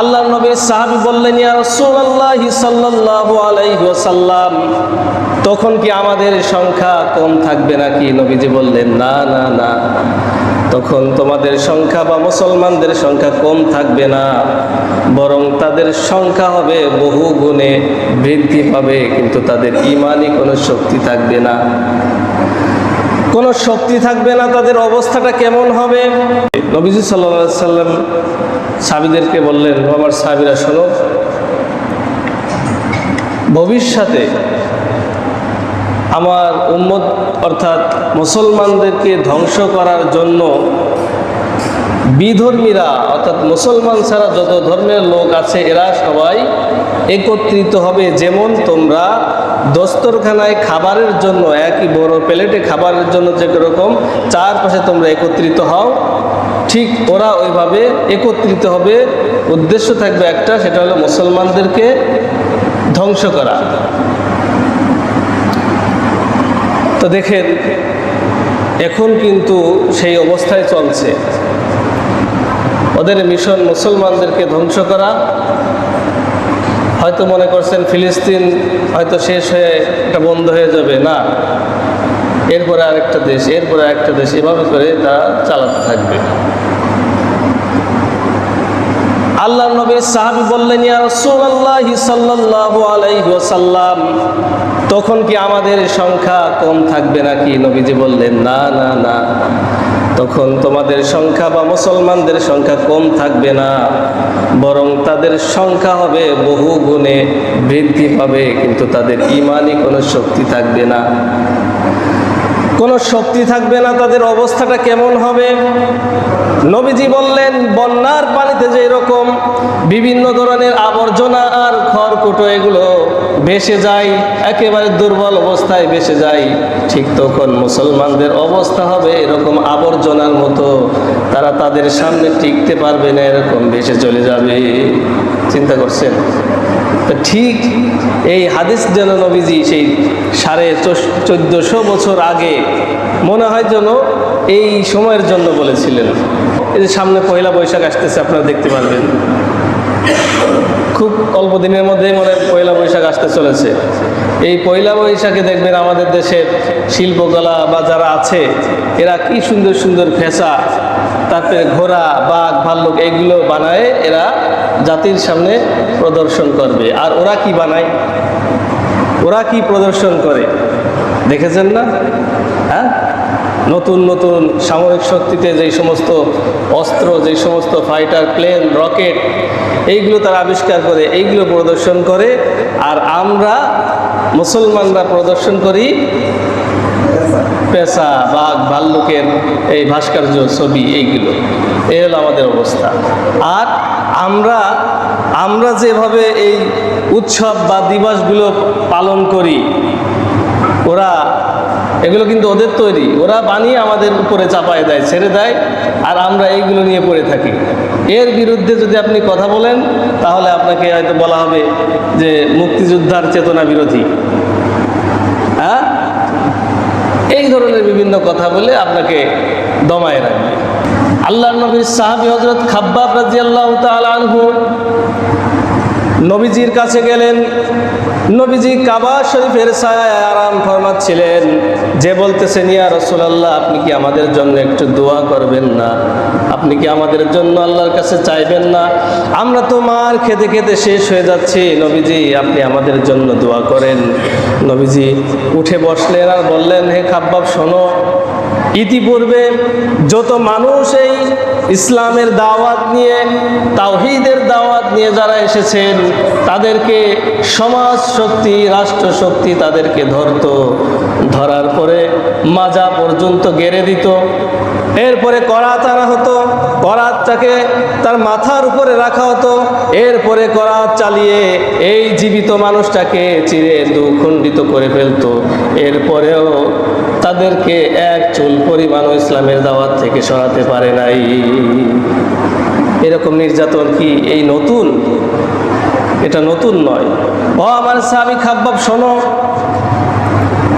আল্লাহ নবীর সাহাবি বললেন ওয়াসাল্লাম, তখন কি আমাদের সংখ্যা কম থাকবে নাকি? নবীজি বললেন, না না না। তখন তোমাদের সংখ্যা বা মুসলমানদের সংখ্যা কম থাকবে না, বরং তাদের সংখ্যা হবে বহু গুণে বৃদ্ধি পাবে কিন্তু তাদের ইমানই কোনো শক্তি থাকবে না। কোনো শক্তি থাকবে না, তাদের অবস্থাটা কেমন হবে? নবীজি সাল্লা সাল্লাম সাবিদেরকে বললেন, "ও আমার সাবিরা, শোনো। ভবিষ্যতে আমার উম্মত অর্থাৎ মুসলমানদেরকে ধ্বংস করার জন্য বিধর্মীরা, অর্থাৎ মুসলমান ছাড়া যত ধর্মের লোক আছে, এরা সবাই একত্রিত হবে। যেমন তোমরা দস্তরখানায় খাবারের জন্য, একই বড় প্লেটে খাবারের জন্য যে রকম চারপাশে তোমরা একত্রিত হও। ঠিক ওরা ওইভাবে একত্রিত হবে। উদ্দেশ্য থাকবে একটা, সেটা হলো মুসলমানদেরকে ধ্বংস করা। তো দেখেন, এখন কিন্তু সেই অবস্থায় চলছে। ওদের মিশন মুসলমানদেরকে ধ্বংস করা। হয়তো মনে করছেন ফিলিস্তিন হয়তো শেষ হয়ে এটা বন্ধ হয়ে যাবে। না এরপরে আরেকটা দেশ, এরপরে আরেকটা দেশ, এভাবে করে তারা চালাতে থাকবে। আল্লাহ নবীর সাহাবি বললেন, ইয়া রাসূলুল্লাহ সাল্লাল্লাহু আলাইহি ওয়াসাল্লাম, তখন কি আমাদের সংখ্যা কম থাকবে নাকি? নবীজি বললেন, না না না। তখন তোমাদের সংখ্যা বা মুসলমানদের সংখ্যা কম থাকবে না, বরং তাদের সংখ্যা হবে বহু গুণে বৃদ্ধি পাবে কিন্তু তাদের ইমানই কোনো শক্তি থাকবে না। কোনো শক্তি থাকবে না, তাদের অবস্থাটা কেমন হবে? নবীজি বললেন, বন্যার পানিতে যে এরকম বিভিন্ন ধরনের আবর্জনা আর খড়কুটো এগুলো ভেসে যায়, একেবারে দুর্বল অবস্থায় ভেসে যায়, ঠিক তখন মুসলমানদের অবস্থা হবে এরকম আবর্জনার মতো। তারা তাদের সামনে টিকতে পারবে না, এরকম ভেসে চলে যাবে। চিন্তা করছেন? ঠিক এই হাদিস যেন নবীজি সেই সাড়ে চোদ্দশো বছর আগে মনে হয় যেন এই সময়ের জন্য বলেছিলেন। এই যে সামনে পয়লা বৈশাখ আসতেছে, আপনারা দেখতে পারবেন। খুব অল্প দিনের মধ্যেই মনে পয়লা বৈশাখ আসতে চলেছে। এই পয়লা বৈশাখে দেখবেন আমাদের দেশের শিল্পকলা বা যারা আছে, এরা কি সুন্দর সুন্দর ফেসা, তারপরে ঘোড়া, বাঘ, ভাল্লুক এইগুলো বানায়, এরা জাতির সামনে প্রদর্শন করবে। আর ওরা কি বানায়? ওরা কি প্রদর্শন করে? দেখেছেন না? হ্যাঁ? নতুন নতুন সামরিক শক্তিতে যেই সমস্ত অস্ত্র, যেই সমস্ত ফাইটার প্লেন রকেট এইগুলো তারা আবিষ্কার করে, এইগুলো প্রদর্শন করে। আর আমরা মুসলমানরা প্রদর্শন করি পেশা, বাঘ, ভাল্লুকের এই ভাস্কর্য, ছবি, এইগুলো। এই হলো আমাদের অবস্থা। আর আমরা আমরা যেভাবে এই উৎসব বা দিবসগুলো পালন করি, ওরা এগুলো কিন্তু ওদের তৈরি। ওরা বানিয়ে আমাদের উপরে চাপায় দেয়, ছেড়ে দেয়, আর আমরা এইগুলো নিয়ে পড়ে থাকি। এর বিরুদ্ধে যদি আপনি কথা বলেন, তাহলে আপনাকে হয়তো বলা হবে যে মুক্তিযোদ্ধার চেতনা বিরোধী। হ্যাঁ? এই ধরনের বিভিন্ন কথা বলে আপনাকে দমায় রাখবে। আল্লাহ নবীর সাহাবি হজরত খাব্বাব রাজি আল্লাহ আনহু নবীজির কাছে গেলেন। নবীজি কাবা শরীফের ছায়ায় আরাম ফরমাচ্ছিলেন। যে বলতেছেন, ইয়া রসুলাল্লাহ, আপনি কি আমাদের জন্য একটু দোয়া করবেন না? আপনি কি আমাদের জন্য আল্লাহর কাছে চাইবেন না? আমরা তো মার খেতে খেতে শেষ হয়ে যাচ্ছি। নবীজি, আপনি আমাদের জন্য দোয়া করেন। নবীজি উঠে বসলেন আর বললেন, হে খাব্বাব, শোনো ইতিপূর্বে যত মানুষ এই ইসলামের দাওয়াত নিয়ে, তাওহিদের দাওয়াত নিয়ে যারা এসেছেন, তাদেরকে সমাজ শক্তি, রাষ্ট্র শক্তি তাদেরকে ধরত, ধরার পরে মাজা পর্যন্ত গেড়ে দিত। এরপরে করাত আনা হতো করাতটাকে তার মাথার উপরে রাখা হতো। এরপরে করাত চালিয়ে এই জীবিত মানুষটাকে চিরে দুখণ্ডিত করে ফেলতো। এরপরেও তাদেরকে এক চুল পরিমাণও ইসলামের দাওয়াত থেকে সরাতে পারে নাই। এরকম নির্যাতন কি এই নতুন? এটা নতুন নয়। ও আমার সাবি খাব্বাব, শোনো।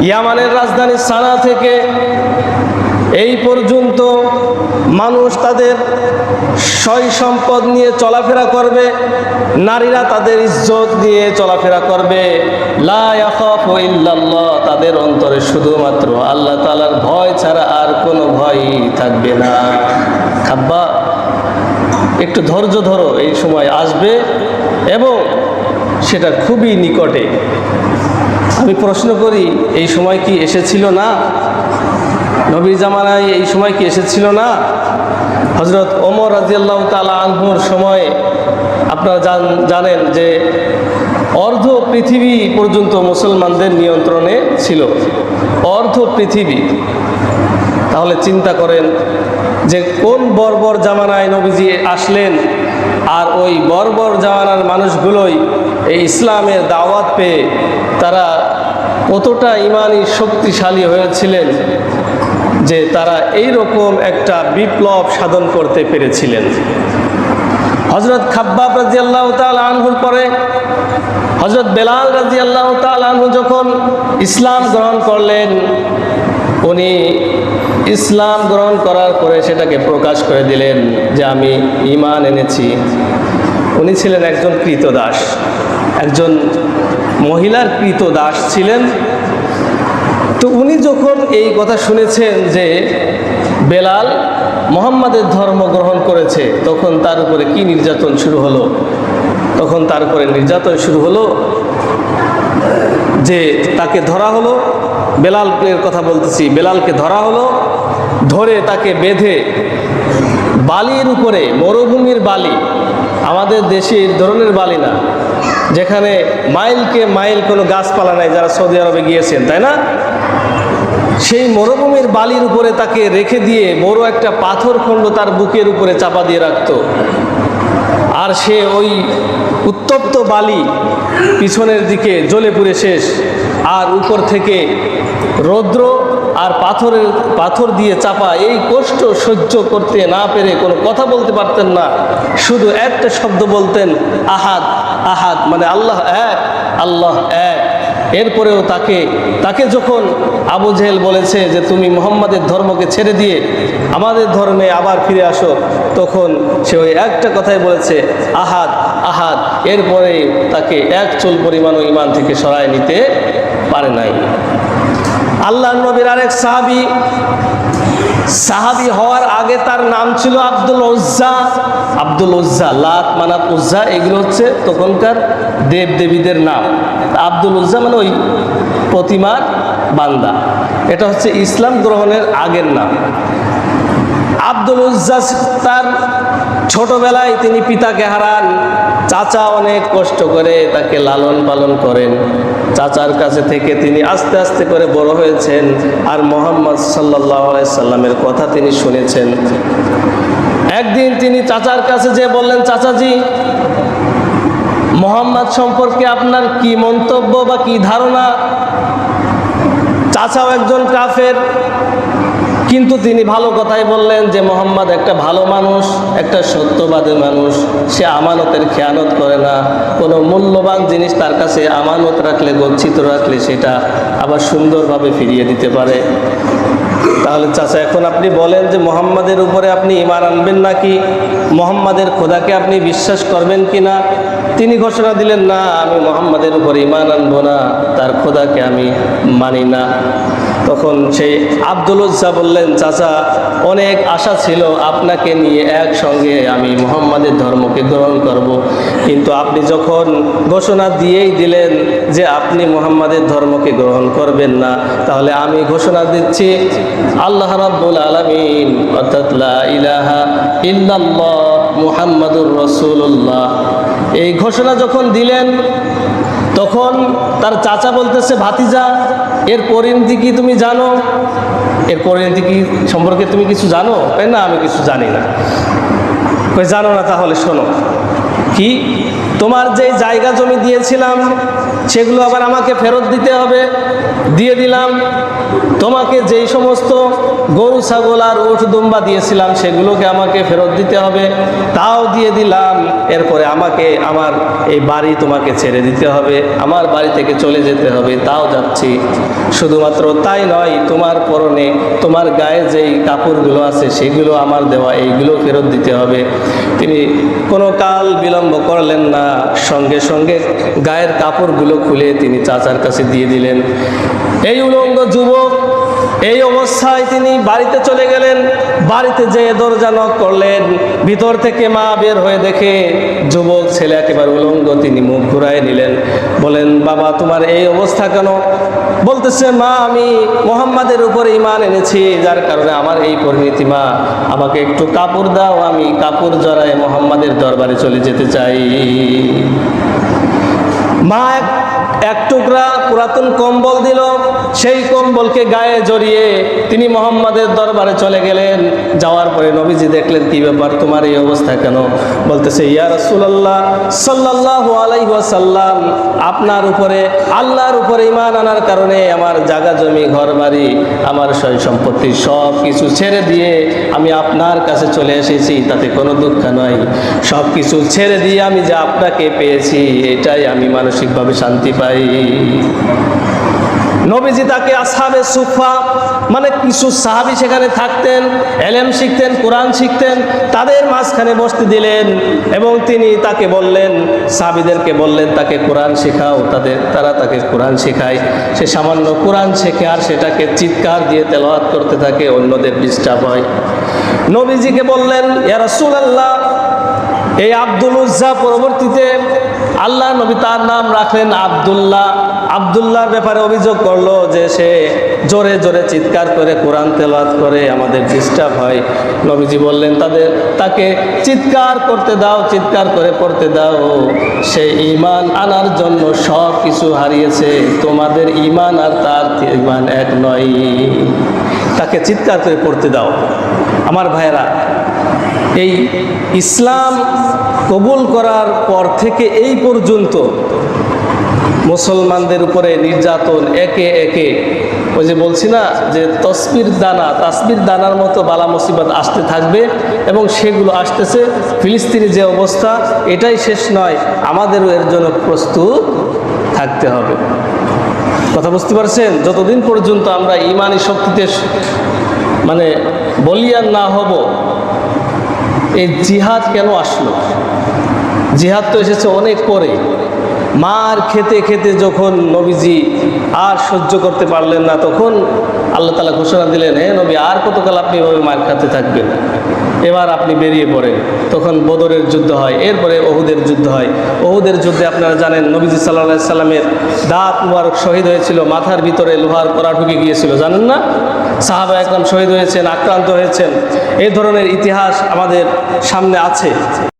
ইয়ামানের রাজধানী সানা থেকে এই পর্যন্ত মানুষ তাদের সয় সম্পদ নিয়ে চলাফেরা করবে, নারীরা তাদের ইজ্জত নিয়ে চলাফেরা করবে। ইল্লাল্লাহ, তাদের অন্তরে শুধুমাত্র আল্লাহ তালার ভয় ছাড়া আর কোনো ভয়ই থাকবে না। খাব্বা একটু ধৈর্য ধরো, এই সময় আসবে এবং সেটা খুবই নিকটে। আমি প্রশ্ন করি, এই সময় কি এসেছিল না? নবীর জামানায় এই সময় কি এসেছিল না? হজরত ওমর রাজিয়াল্লাহ তালা আনহুর সময় আপনারা জান- জানেন যে অর্ধ পৃথিবী পর্যন্ত মুসলমানদের নিয়ন্ত্রণে ছিল। অর্ধ পৃথিবী। তাহলে চিন্তা করেন যে কোন বর্বর জামানায় নবীজি আসলেন আর ওই বর্বর জামানার মানুষগুলোই এই ইসলামের দাওয়াত পেয়ে তারা কতটা ইমানই শক্তিশালী হয়েছিলেন। যে তারা এই রকম একটা বিপ্লব সাধন করতে পেরেছিলেন। হজরত খাব্বাব রাজি আল্লাহ আনহুর পরে হজরত বেলাল রাজি আল্লাহ আনহু যখন ইসলাম গ্রহণ করলেন, উনি ইসলাম গ্রহণ করার পরে সেটাকে প্রকাশ করে দিলেন যে আমি ইমান এনেছি। উনি ছিলেন একজন কৃতদাস, একজন মহিলার কৃতদাস ছিলেন। তো উনি যখন এই কথা শুনেছেন যে বেলাল মোহাম্মদের ধর্ম গ্রহণ করেছে, তখন তার উপরে কি নির্যাতন শুরু হলো? তখন তার উপরে নির্যাতন শুরু হলো যে তাকে ধরা হলো। বেলালের কথা বলতেছি, বেলালকে ধরা হলো, ধরে তাকে বেঁধে বালির উপরে, মরুভূমির বালি, আমাদের দেশে এই ধরনের বালি না, যেখানে মাইলকে মাইল কোনো গাছপালা নাই যারা সৌদি আরবে গিয়েছেন, তাই না? সেই মরুভূমির বালির উপরে তাকে রেখে দিয়ে বড় একটা পাথর খণ্ড তার বুকের উপরে চাপা দিয়ে রাখত। আর সে ওই উত্তপ্ত বালি পিছনের দিকে জ্বলে পুড়ে শেষ। আর উপর থেকে রৌদ্র আর পাথরের, পাথর দিয়ে চাপা এই কষ্ট সহ্য করতে না পেরে কোনো কথা বলতে পারতেন না। শুধু একটা শব্দ বলতেন, আহাদ আহাদ মানে আল্লাহ এক আল্লাহ এক। এরপরেও তাকে তাকে যখন আবু জেহেল বলেছে যে তুমি মোহাম্মদের ধর্মকে ছেড়ে দিয়ে আমাদের ধর্মে আবার ফিরে আসো, তখন সে ওই একটা কথাই বলেছে, আহাদ আহাদ। এরপরে তাকে এক চুল পরিমাণও ইমান থেকে সরায় নিতে পারে নাই। আল্লাহ নবীর আরেক সাহাবি সাহাবি হওয়ার আগে তার নাম ছিল আব্দুল ওজ্জা। আব্দুল ওজ্জা, লাত, মানাত, ওজ্জা, এগুলো হচ্ছে তখনকার দেব দেবীদের নাম আব্দুল উজ্জা মানে ওই প্রতিমার বান্দা। এটা হচ্ছে ইসলাম গ্রহণের আগের নাম। আব্দুল উজ্জা তার ছোটবেলায় তিনি পিতাকে হারান। চাচা অনেক কষ্ট করে তাকে লালন পালন করেন। চাচার কাছে থেকে তিনি আস্তে আস্তে করে বড় হয়েছেন আর মোহাম্মদ সাল্লাহ সাল্লামের কথা তিনি শুনেছেন। একদিন তিনি চাচার কাছে যে বললেন, চাচাজি, মোহাম্মদ সম্পর্কে আপনার কি মন্তব্য বা কি ধারণা? চাচাও একজন কাফের। কিন্তু তিনি ভালো কথাই বললেন যে মোহাম্মদ একটা ভালো মানুষ, একটা সত্যবাদী মানুষ। সে আমানতের খেয়ানত করে না। কোনো মূল্যবান জিনিস তার কাছে আমানত রাখলে, গচ্ছিত রাখলে সেটা আবার সুন্দরভাবে ফিরিয়ে দিতে পারে। তাহলে চাচা, এখন আপনি বলেন যে মোহাম্মদের উপরে আপনি ইমান আনবেন নাকি? মোহাম্মদের খোদাকে আপনি বিশ্বাস করবেন কি না তিনি ঘোষণা দিলেন, না, আমি মোহাম্মদের উপরে ইমান আনব না। তার খোদাকে আমি মানি না। তখন সেই আব্দুল উজ্জা বললেন, চাচা, অনেক আশা ছিল আপনাকে নিয়ে একসঙ্গে আমি মোহাম্মদের ধর্মকে গ্রহণ করব। কিন্তু আপনি যখন ঘোষণা দিয়েই দিলেন যে আপনি মোহাম্মদের ধর্মকে গ্রহণ করবেন না, তাহলে আমি ঘোষণা দিচ্ছি, আল্লাহ রাব্বুল আলমিন, অর্থাৎ ইলাহা ইল্লাল্লাহ মুহাম্মাদুর রসুল্লাহ এই ঘোষণা যখন দিলেন তখন তার চাচা বলতেছে, ভাতিজা, এর পরিণতি কি তুমি জানো? এর পরিণতি কি সম্পর্কে তুমি কিছু জানো? তাই না, আমি কিছু জানি না। জানো না তাহলে শোনো, কি? তোমার যে জায়গা জমি দিয়েছিলাম সেগুলো আবার আমাকে ফেরত দিতে হবে। দিয়ে দিলাম। তোমাকে যেই সমস্ত গরু, ছাগল আর উঠ দুম্বা দিয়েছিলাম, সেগুলোকে আমাকে ফেরত দিতে হবে। তাও দিয়ে দিলাম। এরপরে আমাকে আমার এই বাড়ি তোমাকে ছেড়ে দিতে হবে। আমার বাড়ি থেকে চলে যেতে হবে। তাও যাচ্ছি। শুধুমাত্র তাই নয়, তোমার পরনে, তোমার গায়ে যেই কাপড়গুলো আছে, সেগুলো আমার দেওয়া, এইগুলো ফেরত দিতে হবে। তিনি কোনো কাল বিলম্ব করলেন না। সঙ্গে সঙ্গে গায়ের কাপড়গুলো খুলে তিনি চাচার কাছে দিয়ে দিলেন। এই উলঙ্গ যুবক, এই অবস্থায় তিনি বাড়িতে চলে গেলেন। বাড়িতে যেয়ে দরজা নক করলেন। ভিতর থেকে মা বের হয়ে দেখে যুবক ছেলে একেবারে উলঙ্গ, তিনি মুখ ঘুরায় নিলেন। বলেন, বাবা, তোমার এই অবস্থা কেন? বলতেছে, মা, আমি মোহাম্মদের উপরে ইমান এনেছি, যার কারণে আমার এই পরিণতি, মা, আমাকে একটু কাপড় দাও, আমি কাপড় জড়ায় মোহাম্মদের দরবারে চলে যেতে চাই। মা এক টুকরা পুরাতন কম্বল দিল। সেই কম্বলকে গায়ে জড়িয়ে তিনি মোহাম্মদের দরবারে চলে গেলেন। যাওয়ার পরে নবীজি দেখলেন, কি ব্যাপার? তোমার এই অবস্থা কেন? বলতেছে, ইয়া রাসূলুল্লাহ, সাল্লাল্লাহু আলাইহি ওয়াসাল্লাম, আপনার উপরে, আল্লাহর উপরে ইমান আনার কারণে আমার জায়গা জমি ঘর বাড়ি আমার সয় সম্পত্তি সব কিছু ছেড়ে দিয়ে আমি আপনার কাছে চলে এসেছি। তাতে কোনো দুঃখ নয় সব কিছু ছেড়ে দিয়ে আমি যে আপনাকে পেয়েছি, এটাই আমি মানসিকভাবে শান্তি পাই নবীজি তাকে আসাবে সুফা মানে কিছু সাহাবি সেখানে থাকতেন, এলেম শিখতেন, কোরআন শিখতেন, তাদের মাঝখানে বসতে দিলেন এবং তিনি তাকে বললেন, সাহাবিদেরকে বললেন, তাকে কোরআন শেখাও, তাদের, তারা তাকে কোরআন শেখায়। সে সামান্য কোরআন শেখে আর সেটাকে চিৎকার দিয়ে তেলাওয়াত করতে থাকে, অন্যদের ডিস্টার্ব হয়। নবীজিকে বললেন, ইয়া রাসূলুল্লাহ এই আব্দুল উজ্জা পরবর্তীতে আল্লাহ নবী তার নাম রাখলেন আব্দুল্লাহ। আব্দুল্লাহর ব্যাপারে অভিযোগ করল যে সে জোরে জোরে চিৎকার করে কোরআন তেলাত করে আমাদের ডিস্টার্ব হয়। নবীজি বললেন, তাদের, তাকে চিৎকার করতে দাও, চিৎকার করে পড়তে দাও। সে ইমান আনার জন্য সব কিছু হারিয়েছে। তোমাদের ইমান আর তার ইমান এক নয়। তাকে চিৎকার করে পড়তে দাও। আমার ভাইয়েরা এই ইসলাম কবুল করার পর থেকে এই পর্যন্ত মুসলমানদের উপরে নির্যাতন একে একে। ওই যে বলছি না যে তসবির দানা, তাসবির দানার মতো বালা মুসিবত আসতে থাকবে এবং সেগুলো আসতেছে। ফিলিস্তিনি যে অবস্থা, এটাই শেষ নয়, আমাদেরও এর জন্য প্রস্তুত থাকতে হবে। কথা বুঝতে পারছেন? যতদিন পর্যন্ত আমরা ইমানি শক্তিতে মানে বলিয়ান না হব এই জিহাদ কেন আসলো? জিহাদ তো এসেছে অনেক পরে মার খেতে খেতে যখন নবীজি আর সহ্য করতে পারলেন না, তখন আল্লাহ তালা ঘোষণা দিলেন হ্যাঁ নবী, আর কতকাল আপনি এভাবে মার খাতে থাকবেন? এবার আপনি বেরিয়ে পড়েন। তখন বদরের যুদ্ধ হয়, এরপরে ওহুদের যুদ্ধ হয়। ওহুদের যুদ্ধে আপনারা জানেন, নবীজি সাল্লাহ সাল্লামের দাঁত মুবারক শহীদ হয়েছিল, মাথার ভিতরে লোহার করা ঢুকে গিয়েছিল, জানেন না? সাহাবা একদম শহীদ হয়েছেন আক্রান্ত হয়েছেন। এই ধরনের ইতিহাস আমাদের সামনে আছে।